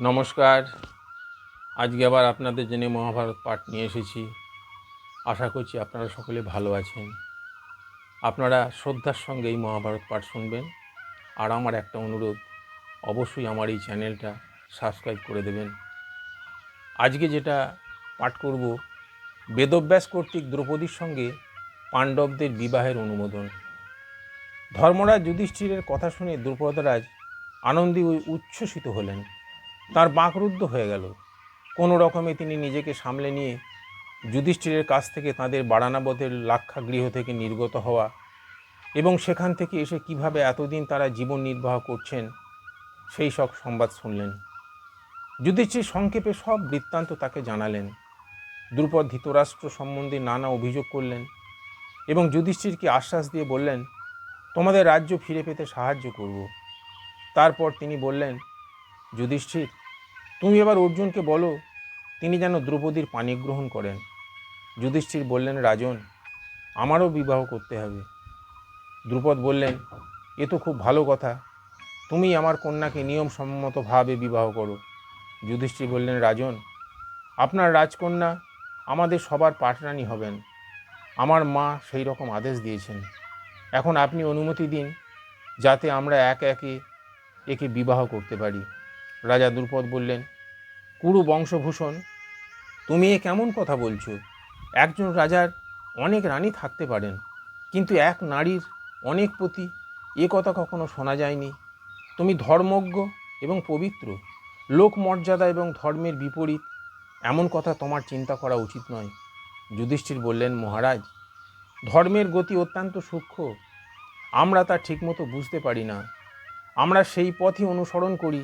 নমস্কার। আজকে আবার আপনাদের জন্য মহাভারত পাঠ নিয়ে এসেছি। আশা করছি আপনারা সকলে ভালো আছেন। আপনারা শ্রদ্ধার সঙ্গে এই মহাভারত পাঠ শুনবেন। আর আমার একটা অনুরোধ, অবশ্যই আমার এই চ্যানেলটা সাবস্ক্রাইব করে দেবেন। আজকে যেটা পাঠ করব, বেদব্যাস কর্তৃক দ্রৌপদীর সঙ্গে পাণ্ডবদের বিবাহের অনুমোদন। ধর্মরাজ যুধিষ্ঠিরের কথা শুনে দ্রৌপদরাজ আনন্দী উচ্ছ্বসিত হলেন। তার বাঁকরুদ্ধ হয়ে গেল। কোনো রকমে তিনি নিজেকে সামলে নিয়ে যুধিষ্ঠিরের কাছ থেকে তাদের বাড়ানাবধের লাক্ষা গৃহ থেকে নির্গত হওয়া এবং সেখান থেকে এসে কীভাবে এতদিন তারা জীবন নির্বাহ করছেন, সেই সব সংবাদ শুনলেন। যুধিষ্ঠির সংক্ষেপে সব বৃত্তান্ত তাকে জানালেন। দ্রুপদ ধৃতরাষ্ট্র সম্বন্ধে নানা অভিযোগ করলেন এবং যুধিষ্ঠিরকে আশ্বাস দিয়ে বললেন, তোমাদের রাজ্য ফিরে পেতে সাহায্য করব। তারপর তিনি বললেন, যুধিষ্ঠির তুমি এবার অর্জুনকে বলো, তিনি যেন দ্রৌপদীর পানি গ্রহণ করেন। যুধিষ্ঠির বললেন, রাজন, আমারও বিবাহ করতে হবে। দ্রুপদ বললেন, এ তো খুব ভালো কথা। তুমি আমার কন্যাকে নিয়মসম্মতভাবে বিবাহ করো। যুধিষ্ঠির বললেন, রাজন, আপনার রাজকন্যা আমাদের সবার পাটরানি হবেন। আমার মা সেই রকম আদেশ দিয়েছেন। এখন আপনি অনুমতি দিন, যাতে আমরা এক একে একে বিবাহ করতে পারি। রাজা দ্রুপদ বললেন কুরু বংশভূষণ। তুমি এ কেমন কথা বলছো? একজন রাজার অনেক রানী থাকতে পারেন, কিন্তু এক নারীর অনেক পতি এ কথা কখনো শোনা যায়নি। তুমি ধর্মজ্ঞ এবং পবিত্র লোক মর্যাদা এবং ধর্মের বিপরীত, এমন কথা তোমার চিন্তা করা উচিত নয়, যুধিষ্ঠির বললেন মহারাজ। ধর্মের গতি অত্যন্ত সূক্ষ্ম, আমরা তা ঠিকমতো বুঝতে পারি না। আমরা সেই পথই অনুসরণ করি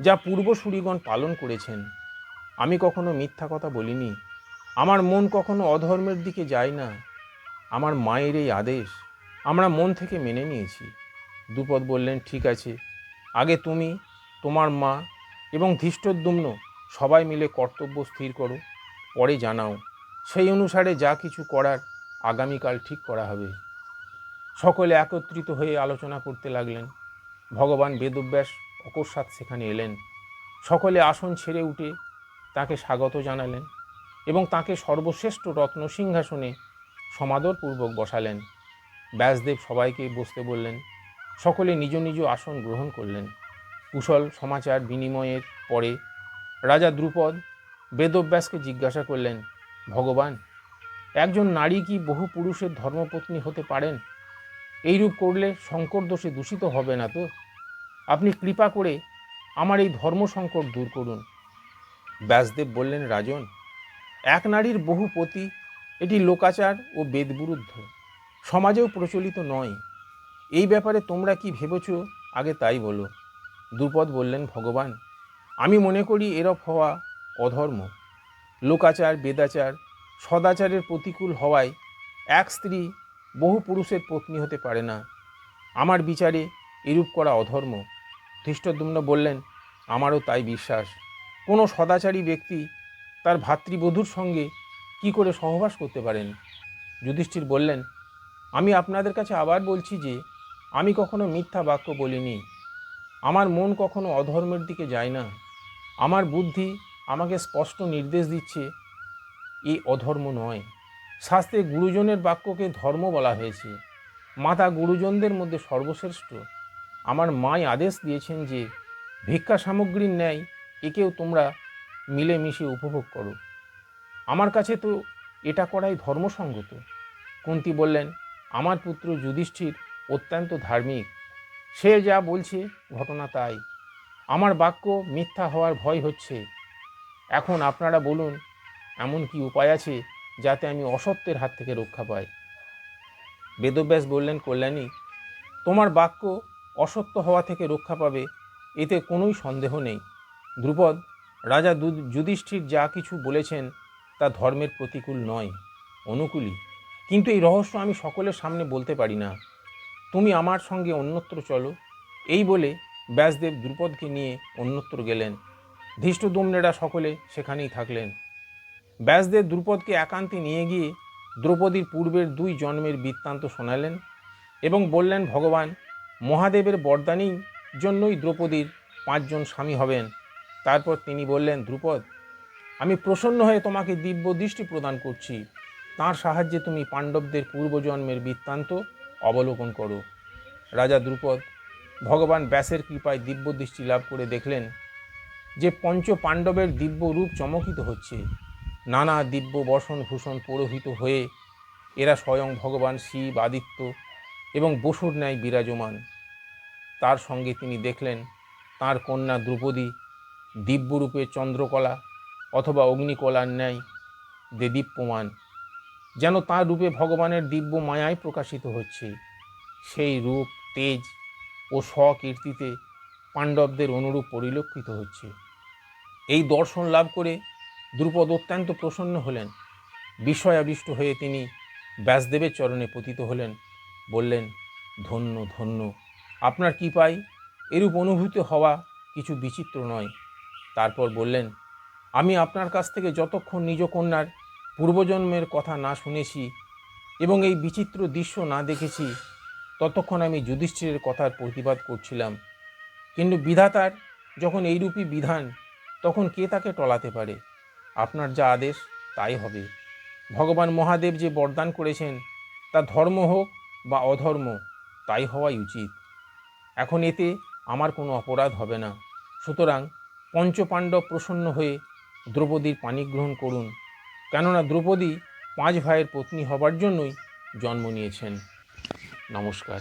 যা পূর্বসূরিগণ পালন করেছেন। আমি কখনো মিথ্যা কথা বলিনি। আমার মন কখনো অধর্মের দিকে যায় না। আমার মায়ের এই আদেশ আমরা মন থেকে মেনে নিয়েছি। দুপদ বললেন, ঠিক আছে। আগে তুমি, তোমার মা এবং ধৃষ্টদ্যুম্ন সবাই মিলে কর্তব্য স্থির করো। পরে জানাও। সেই অনুসারে যা কিছু করার আগামীকাল ঠিক করা হবে। সকলে একত্রিত হয়ে আলোচনা করতে লাগলেন। ভগবান বেদব্যাস অকস্মাৎ সেখানে এলেন। সকলে আসন ছেড়ে উঠে তাকে স্বাগত জানালেন এবং তাকে সর্বশ্রেষ্ঠ রত্ন সিংহাসনে সমাদরপূর্বক বসালেন। ব্যাসদেব সবাইকে বসতে বললেন, সকলে নিজ নিজ আসন গ্রহণ করলেন। কুশল সমাচার বিনিময়ের পরে রাজা দ্রুপদ বেদব্যাসকে জিজ্ঞাসা করলেন, ভগবান, একজন নারী কি বহু পুরুষের ধর্মপত্নী হতে পারেন? এইরূপ করলে শঙ্কর দোষে দূষিত হবে না তো? আপনি কৃপা করে আমার এই ধর্ম সংকট দূর করুন। ব্যাসদেব বললেন, রাজন, এক নারীর বহু পতি, এটি লোকাচার ও বেদবিরুদ্ধ। সমাজেও প্রচলিত নয়। এই ব্যাপারে তোমরা কি ভেবেছ? আগে তাই বলো। দ্রুপদ বললেন, ভগবান, আমি মনে করি এরপ হওয়া অধর্ম। লোকাচার, বেদাচার, সদাচারের প্রতিকূল হওয়ায় এক স্ত্রী বহু পুরুষের পত্নী হতে পারে না। আমার বিচারে এরূপ করা অধর্ম। ধৃষ্টদ্যুম্ন বললেন, আমারও তাই বিশ্বাস। কোনো সদাচারী ব্যক্তি তার ভাতৃবধূর সঙ্গে কি করে সহবাস করতে পারেন? যুধিষ্ঠির বললেন, আমি আপনাদের কাছে আবার বলছি যে, আমি কখনো মিথ্যা বাক্য বলিনি। আমার মন কখনো অধর্মের দিকে যায় না। আমার বুদ্ধি আমাকে স্পষ্ট নির্দেশ দিচ্ছে, এ অধর্ম নয়। শাস্ত্রে গুরুজনের বাক্যকে ধর্ম বলা হয়েছে। মাতা গুরুজনদের মধ্যে সর্বশ্রেষ্ঠ। আমার মাই আদেশ দিয়েছেন যে ভিক্ষা সামগ্রীর ন্যায় একেও তোমরা মিলেমিশে উপভোগ করো। আমার কাছে তো এটা করাই ধর্মসঙ্গত। কুন্তি বললেন, আমার পুত্র যুধিষ্ঠির অত্যন্ত ধার্মিক। সে যা বলছে ঘটনা তাই। আমার বাক্য মিথ্যা হওয়ার ভয় হচ্ছে। এখন আপনারা বলুন, এমন কি উপায় আছে যাতে আমি অসত্যের হাত থেকে রক্ষা পাই? বেদব্যাস বললেন, কল্যাণী, তোমার বাক্য অসত্য হওয়া থেকে রক্ষা পাবে, এতে কোনোই সন্দেহ নেই। ধ্রুপদ, রাজা যুধিষ্ঠির যা কিছু বলেছেন, তা ধর্মের প্রতিকূল নয়, অনুকূলই। কিন্তু এই রহস্য আমি সকলের সামনে বলতে পারি না। তুমি আমার সঙ্গে অন্যত্র চলো। এই বলে ব্যাসদেব দ্রুপদকে নিয়ে অন্যত্র গেলেন। ধৃষ্টদুম্নেরা সকলে সেখানেই থাকলেন। ব্যাসদেব দ্রুপদকে একান্তে নিয়ে গিয়ে দ্রৌপদীর পূর্বের দুই জন্মের বৃত্তান্ত শোনালেন এবং বললেন, ভগবান মহাদেবের বরদানেই জন্যই দ্রৌপদীর পাঁচজন স্বামী হবেন। তারপর তিনি বললেন, দ্রুপদ, আমি প্রসন্ন হয়ে তোমাকে দিব্য দৃষ্টি প্রদান করছি। তার সাহায্যে তুমি পাণ্ডবদের পূর্বজন্মের বৃত্তান্ত অবলোকন করো। রাজা দ্রুপদ ভগবান ব্যাসের কৃপায় দিব্য দৃষ্টি লাভ করে দেখলেন যে পঞ্চ পাণ্ডবের দিব্য রূপ চমকিত হচ্ছে। নানা দিব্য বসন ভূষণ পুরোহিত হয়ে এরা স্বয়ং ভগবান শিব, আদিত্য এবং বসুর ন্যায় বিরাজমান। তার সঙ্গে তিনি দেখলেন তার কন্যা দ্রৌপদী দিব্যরূপে চন্দ্রকলা অথবা অগ্নিকলার ন্যায় দেদীপ্যমান, যেন তার রূপে ভগবানের দিব্য মায়ায় প্রকাশিত হচ্ছে। সেই রূপ, তেজ ও স্বকীর্তিতে পাণ্ডবদের অনুরূপ পরিলক্ষিত হচ্ছে। এই দর্শন লাভ করে দ্রুপদ অত্যন্ত প্রসন্ন হলেন। বিষয়াবিষ্ট হয়ে তিনি ব্যাসদেবের চরণে পতিত হলেন। বললেন, ধন্য ধন্য, আপনার কৃপায় এরূপ অনুভূতি হওয়া কিছু বিচিত্র নয়। তারপর বললেন, আমি আপনার কাছ থেকে যতক্ষণ নিজ কন্যার পূর্বজন্মের কথা না শুনেছি এবং এই বিচিত্র দৃশ্য না দেখেছি, ততক্ষণ আমি যুধিষ্ঠিরের কথার প্রতিবাদ করছিলাম। কিন্তু বিধাতার যখন এইরূপই বিধান, তখন কে তাকে টলাতে পারে? আপনার যা আদেশ, তাই হবে। ভগবান মহাদেব যে বরদান করেছেন, তা ধর্ম হোক বা অধর্ম, তাই হওয়াই উচিত। এখন এতে আমার কোনো অপরাধ হবে না। সুতরাং পঞ্চপাণ্ডব প্রসন্ন হয়ে দ্রৌপদীর পানিগ্রহণ করুন। কেননা দ্রৌপদী পাঁচ ভাইয়ের পত্নী হবার জন্যই জন্ম নিয়েছেন। নমস্কার।